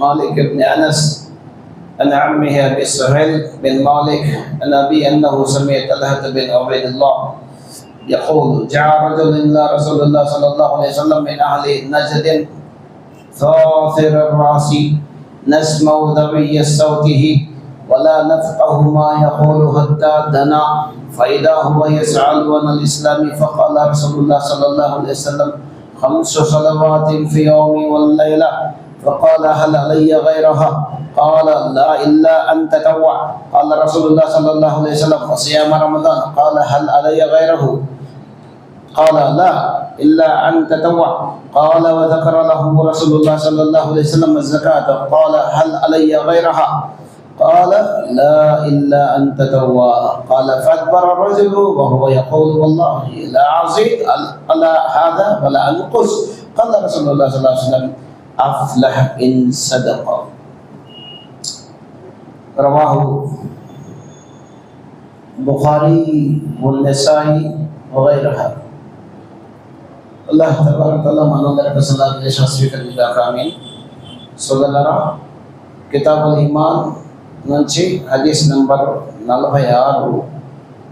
مالك بن أنس. عن عمه أبي سهيل بن مالك. عن أبي أنه سمع طلحة بن عبيد الله يقول جاء رجل إلى رسول الله صلى الله عليه وسلم من أهل نجد ثاثر الرأس. نسمع ذوي صوته ولا نفقه ما يقول حتى دنا. فإذا هو يسأل عن الإسلام فقال رسول الله صلى الله عليه وسلم خمس صلوات في يوم والليلة. فقال هل علي غيرها؟ قال لا إلا أن تتوع. قال رسول الله صلى الله عليه وسلم وصيام رمضان. قال هل علي غيره؟ قال لا إلا أن تتوع. قال وذكر له رسول الله صلى الله عليه وسلم الزكاة. قال هل علي غيرها؟ قال لا إلا أن تتوى قال فأدبر الرجل وهو يقول والله لا أزيد على هذا ولا أنقص. قال رسول الله صلى الله عليه وسلم أفلح إن صدق رواه البخاري والنسائي وغيرها అల్లాహ్ తబారకల్లా మనందరికి సలాం చేసిన స్వీకరించాక ఆమె సోదరులరా కితాబుల్ ఇమాన్ నుంచి హదీస్ నంబర్ నలభై ఆరు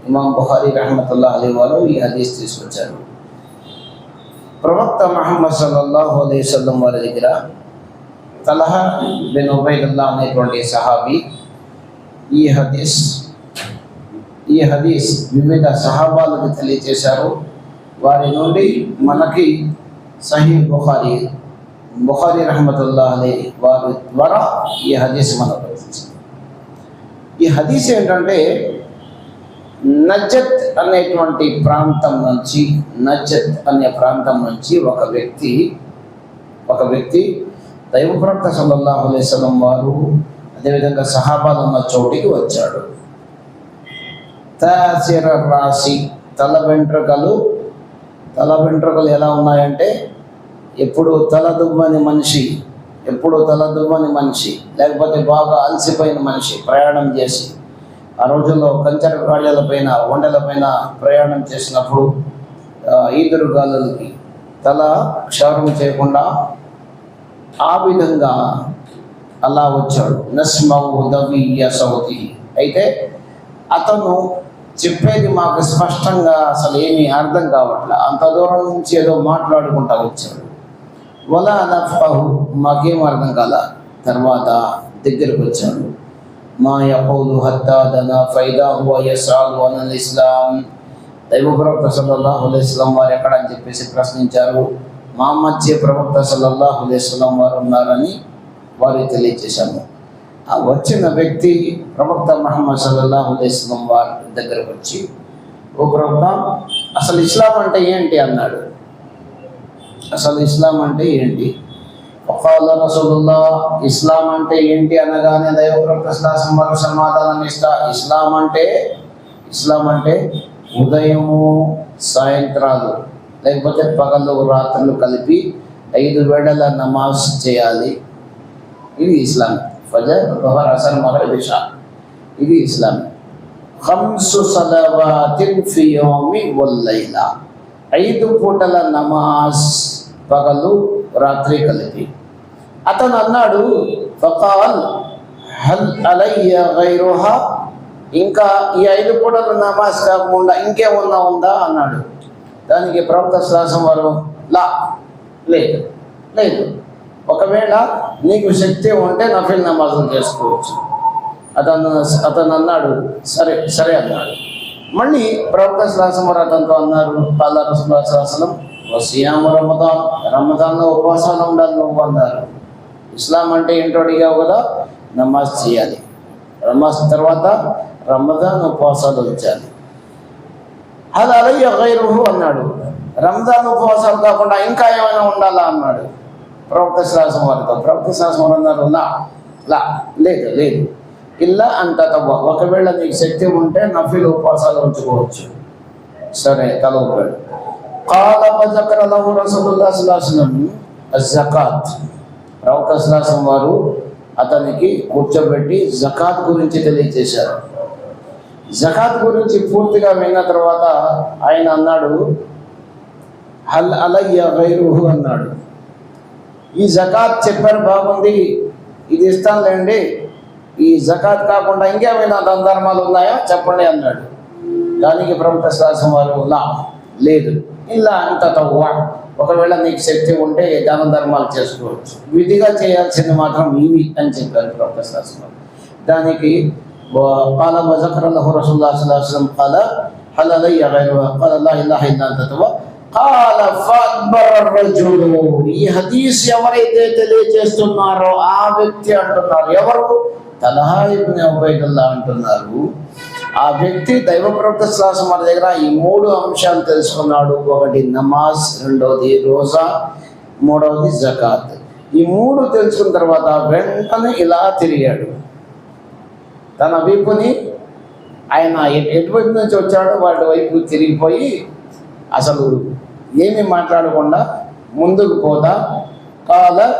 ఇమాం బుహారీ రహమతుల్లా అలీ వారు ఈ హదీస్ తీసుకొచ్చారు ప్రవక్త మహమ్మద్ సల్లల్లాహు అలైవల్లం వారి దగ్గర తలహా బిన్ ఉబైదుల్లా అనేటువంటి సహాబీ ఈ హదీస్ ఈ హదీస్ వివిధ సహాబాలకు తెలియజేశారు. వారి నుండి మనకి సహీ బుఖారి బుఖారి రహమతుల్లా అలీ వారి ద్వారా ఈ హదీస్ మనకు ఈ హదీస్ ఏంటంటే నజత్ అనేటువంటి ప్రాంతం నుంచి నజత్ అనే ప్రాంతం నుంచి ఒక వ్యక్తి ఒక వ్యక్తి దైవప్రవక్త సల్లల్లాహు అలైహి వారు అదేవిధంగా సహాబాలు ఉన్న చోటికి వచ్చాడు. తాసిర రాశి తల వెంట్రుకలు తల వెంట్రుకలు ఎలా ఉన్నాయంటే ఎప్పుడు తల దువ్వని మనిషి ఎప్పుడు తల దువ్వని మనిషి లేకపోతే బాగా అలసిపోయిన మనిషి ప్రయాణం చేసి ఆ రోజుల్లో కంచర వండల పైన ప్రయాణం చేసినప్పుడు ఈదురు గాలులకి తల క్షారం చేయకుండా ఆ విధంగా అలా వచ్చాడు. నస్మౌ దవియ సౌతి. అయితే అతను చెప్పేది మాకు స్పష్టంగా అసలు ఏమీ అర్థం కావట్లే. అంత దూరం నుంచి ఏదో మాట్లాడుకుంటా వచ్చాడు. వలా నఫహు మాకేం అర్థం కాల? తర్వాత దగ్గరకు వచ్చాడు. మా యహూదు హత్తాదన ఫైదా హువ యసాలు ఇస్లాం దైవ ప్రవక్త సల్లల్లాహు వారు ఎక్కడ అని చెప్పేసి ప్రశ్నించారు. మా మధ్య ప్రవక్త సల్లల్లాహు అలైహి వారు ఉన్నారని వారు తెలియజేశాము ఆ వచ్చిన వ్యక్తి ప్రవక్త మహమ్మద్ సల్లల్లాహు అలైహి వారి దగ్గరకు వచ్చి ఓ ప్రవక్త అసలు ఇస్లాం అంటే ఏంటి? అన్నాడు. అసలు ఇస్లాం అంటే ఏంటి? ఒకాల రసూలుల్లా ఇస్లాం అంటే ఏంటి అనగానే దైవప్రవక్త శ్లాసం వారు సమాధానం ఇస్తా ఇస్లాం అంటే ఇస్లాం అంటే ఉదయము సాయంత్రాలు లేకపోతే పగలు రాత్రులు కలిపి ఐదు వేళల నమాజ్ చేయాలి. ఇది ఇస్లాం. ఫజర్ దుహర్ అసర్ మగరిబ్ ఇషా. ఇది ఇస్లాం. హంసు సలవాతిన్ ఫియోమి వల్లైలా ఐదు పూటల నమాజ్ పగలు రాత్రి కలిపి అతను అన్నాడు ఫకాల్ హల్ అలయ్య గైరుహా? ఇంకా ఈ ఐదు పూటలు నమాజ్ కాకుండా ఇంకేమన్నా ఉందా? అన్నాడు. దానికి ప్రవక్త శ్వాసం వారు లా లేదు లేదు. ఒకవేళ నీకు శక్తి ఉంటే నఫిల్ నమాజం చేసుకోవచ్చు. అతను అతను అన్నాడు సరే సరే అన్నాడు. మళ్ళీ ప్రవక్త శ్వాసం వారు అతనితో అన్నారు పాల రసూలం వసియాము రమదాన్ రమదాన్లో ఉపవాసాలు ఉండాలి నువ్వు అన్నారు. ఇస్లాం అంటే ఏంటో అడిగావు కదా? నమాజ్ చేయాలి. నమాజ్ తర్వాత రమదాన్ ఉపవాసాలు ఉంచాలి. అది అలయ్య గైరుహు అన్నాడు. రంజాన్ ఉపవాసాలు కాకుండా ఇంకా ఏమైనా ఉండాలా అన్నాడు. ప్రవక్త శాసనం వారితో ప్రవక్త శాసనం అన్నారు లా లా లేదు లేదు. ఇలా అంత తవ్వ. ఒకవేళ నీకు శక్తి ఉంటే నఫీలు ఉపవాసాలు ఉంచుకోవచ్చు. సరే తలవుతాడు له رسول الله صلى الله عليه وسلم జకాత్ ప్రవక్త శ్లాసం వారు అతనికి కూర్చోబెట్టి జకాత్ గురించి తెలియజేశారు. జకాత్ గురించి పూర్తిగా విన్న తర్వాత ఆయన అన్నాడు హల్ అలయ్య వైరుహు అన్నాడు. ఈ జకాత్ చెప్పారు బాగుంది ఇది ఇస్తానులేండి ఈ జకాత్ కాకుండా ఇంకేమైనా దంధర్మాలు ధర్మాలు ఉన్నాయా? చెప్పండి అన్నాడు. దానికి ప్రముఖ శాసనం వారు లా లేదు. ఇలా అంత తవ్వ ఒకవేళ నీకు శక్తి ఉంటే దాన ధర్మాలు చేసుకోవచ్చు విధిగా చేయాల్సింది మాత్రం ఇవి అని చెప్పారు ప్రముఖ శాసనం వారు దానికి قال وذكر له رسول الله صلى الله عليه وسلم قال هل علي غيرها قال لا اله الا انت توب قال فاكبر الرجل ఈ హదీస్ ఎవరైతే తెలియజేస్తున్నారో ఆ వ్యక్తి అంటున్నారు ఎవరు తలహా ఇబ్న్ ఉబైదుల్లా అంటున్నారు ఆ వ్యక్తి దైవ ప్రవక్త శ్వాసం మన దగ్గర ఈ మూడు అంశాలు తెలుసుకున్నాడు. ఒకటి నమాజ్ రెండవది రోజా మూడవది జకాత్. ఈ మూడు తెలుసుకున్న తర్వాత వెంటనే ఇలా తిరిగాడు. తన వీపుని ఆయన ఎటు- ఎటువైపు నుంచి వచ్చాడో వాటి వైపు తిరిగిపోయి అసలు ఏమి మాట్లాడకుండా ముందుకు పోతా. కాల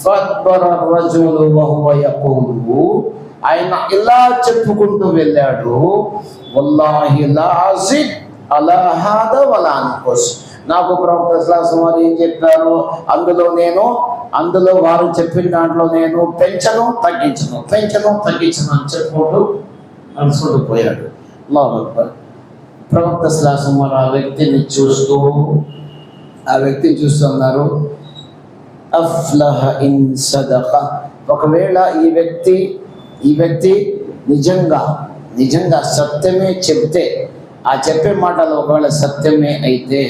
ఫద్బర రజులు వహువ యఖూలు ఆయన ఇలా చెప్పుకుంటూ వెళ్ళాడు వల్లాహి లాజిద్ అలా హాద నాకు ప్రవక్త శ్లాసం వారు ఏం చెప్పారు? అందులో నేను అందులో వారు చెప్పిన దాంట్లో నేను పెంచను తగ్గించను పెంచను తగ్గించను అని చెప్పుకుంటూ నడుచుకుంటూ పోయాడు. ప్రవక్త శ్లాసం వారు ఆ వ్యక్తిని చూస్తూ ఆ వ్యక్తిని చూస్తున్నారు అఫ్లహ ఇన్ ఒకవేళ ఈ వ్యక్తి ఈ వ్యక్తి నిజంగా నిజంగా సత్యమే చెబితే ఆ చెప్పే మాటలు ఒకవేళ సత్యమే అయితే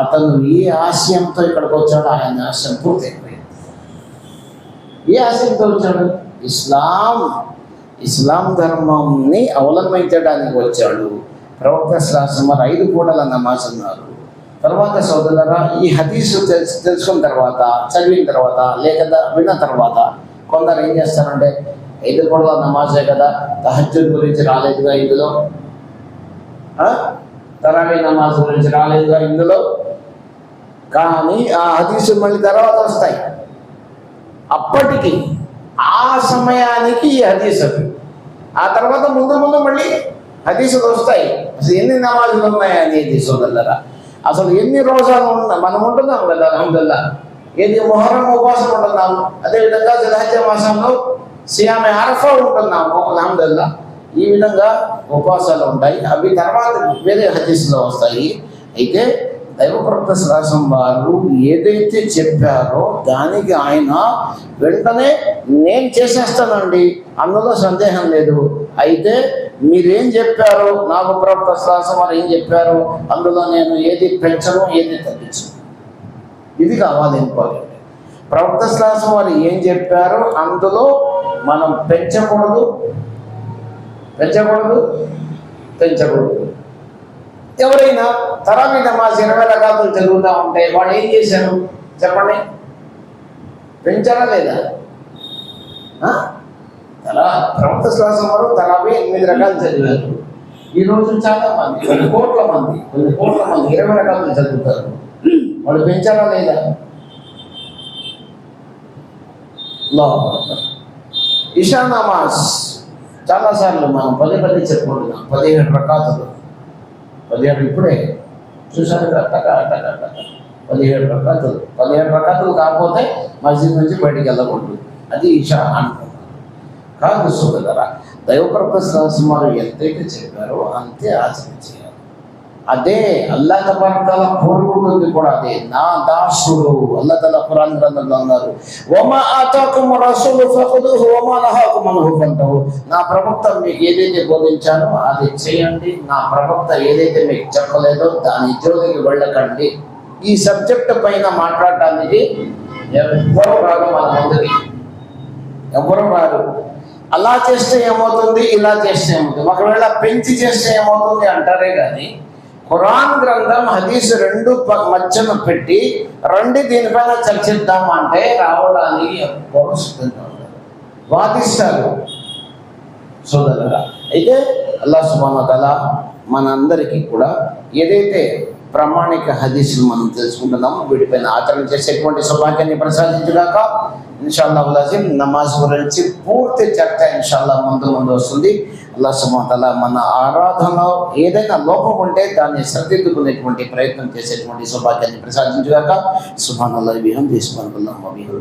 అతను ఏ ఆశయంతో ఇక్కడికి వచ్చాడో ఆయన ఆశయం పూర్తయిపోయింది ఏ ఆశయంతో వచ్చాడు ఇస్లాం ఇస్లాం ధర్మంని అవలంబించడానికి వచ్చాడు ప్రవక్త శాస్త్రం వారు ఐదు పూటల నమాజ్ అన్నారు తర్వాత సోదరులరా ఈ హదీసు తెలుసు తెలుసుకున్న తర్వాత చదివిన తర్వాత లేక విన్న తర్వాత కొందరు ఏం చేస్తారంటే ఐదు కూడా నమాజే కదా తహజ్జుద్ గురించి రాలేదుగా ఇందులో? ఆ? తరావీ నమాజ్ గురించి రాలేదుగా ఇందులో? కానీ ఆ హదీసులు మళ్ళీ తర్వాత వస్తాయి. అప్పటికి ఆ సమయానికి ఈ హదీసులు ఆ తర్వాత ముందు ముందు మళ్ళీ హదీసులు వస్తాయి. అసలు ఎన్ని నమాజులు ఉన్నాయి అనేది సోదరులరా? అసలు ఎన్ని రోజాలు ఉన్న మనం ఉంటున్నాం కదా అల్హమ్దుల్లా. ఏది మొహరం ఉపవాసం ఉంటున్నాము. అదేవిధంగా జలహజ మాసంలో సియామె ఆరఫా ఉంటున్నాము అల్హమ్దుల్లా. ఈ విధంగా ఉపవాసాలు ఉంటాయి. అవి తర్వాత వేరే హదీసులో వస్తాయి. అయితే దైవప్రవక్త శాసనం వారు ఏదైతే చెప్పారో దానికి ఆయన వెంటనే నేను చేసేస్తానండి. అందులో సందేహం లేదు. అయితే మీరేం చెప్పారో? నాకు ప్రవక్త శ్లాసం వారు ఏం చెప్పారో? అందులో నేను ఏది పెంచను ఏది తగ్గించను ఇది కావాలి ఇంపార్టెంట్. ప్రవక్త శ్లాసం వారు ఏం చెప్పారో? అందులో మనం పెంచకూడదు పెంచకూడదు పెంచకూడదు. ఎవరైనా తరావీ నమాజ్ ఇరవై రకాలు చదువుతూ ఉంటే వాళ్ళు ఏం చేశారు? చెప్పండి. పెంచారా లేదా? ప్రవక్త శ్వాసం వారు తరావీ ఎనిమిది రకాలు చదివారు. ఈ రోజు చాలా మంది కొన్ని కోట్ల మంది కొన్ని కోట్ల మంది ఇరవై రకాలు చదువుతారు. వాళ్ళు పెంచారా లేదా? అల్లాహు చాలా ఇషా నమాజ్ చాలాసార్లు మనం పదే పదే చెప్పుకుంటున్నాం. పదిహేడు రకాతులు పదిహేడు ఇప్పుడే. చూసాను పదిహేడు రకాతులు పదిహేడు రకాతులు కాకపోతే మస్జిద్ నుంచి బయటికి వెళ్ళకూడదు. అది ఇషా అనుకుంటుంది కాదు సోదరా దైవప్రపస్వాసం వారు ఎంతైతే చెప్పారో అంతే ఆచరణ చేయాలి. అదే అల్లా తబారకాల కోరుకుంటుంది కూడా అదే. నా దాసుడు అల్లా తల ఖురాన్ గ్రంథంలో అన్నారు. వమా ఆతాకుం రసూలు ఫఖుదుహు వమా నహాకుం అన్హు నా ప్రవక్త మీకు ఏదైతే బోధించానో అది చేయండి. నా ప్రవక్త ఏదైతే మీకు చెప్పలేదో దాని జోలికి వెళ్ళకండి. ఈ సబ్జెక్ట్ పైన మాట్లాడటానికి ఎవ్వరు రాదు మన ముందుకి? ఎవరు రాదు అలా చేస్తే ఏమవుతుంది? ఇలా చేస్తే ఏమవుతుంది? ఒకవేళ పెంచి చేస్తే ఏమవుతుంది అంటారే కానీ ఖురాన్ గ్రంథం హదీస్ రెండు ప- మధ్యన పెట్టి రెండు దీనిపైన చర్చిద్దామంటే రావడానికి ఎవ్వరు సిద్ధంగా ఉండరు. వాదిస్తారు. సోదరుగా అయితే అల్లా సుబానతల మనందరికీ కూడా ఏదైతే ప్రామాణిక హదీసులు మనం తెలుసుకుంటున్నాము. వీటిపైన ఆచరణ చేసేటువంటి సౌభాగ్యాన్ని ప్రసాదించుగాక ఇన్షాల్లా ఉలాజిం నమాజ్ గురించి పూర్తి చర్చ ఇన్షాల్లా ముందు ముందు వస్తుంది. అల్లా సుమతల మన ఆరాధనలో ఏదైనా లోపం ఉంటే దాన్ని సరిదిద్దుకునేటువంటి ప్రయత్నం చేసేటువంటి సౌభాగ్యాన్ని ప్రసాదించుగాక. సుబాన్ విహం తీసుకుని విహం